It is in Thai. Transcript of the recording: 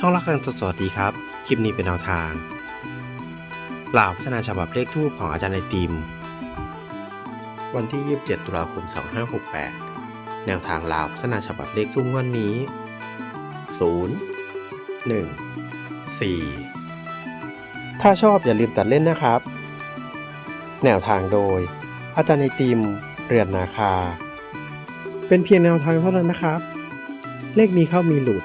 ช่องรักกันสวัสดีครับ คลิปนี้เป็นแนวทางเหล่าพัฒนาฉบับเลขทูปของอาจารย์ไอติม วันที่ 27 ตุลาคม 2568 แนวทางลาวพัฒนาฉบับเลขทูปวันนี้ 0 1 4 ถ้าชอบอย่าลืมตัดเล่นนะครับ แนวทางโดย อาจารย์ไอติม เรือนนาคา เป็นเพียงแนวทางเท่านั้นนะครับ เลขมีเข้ามีหลุด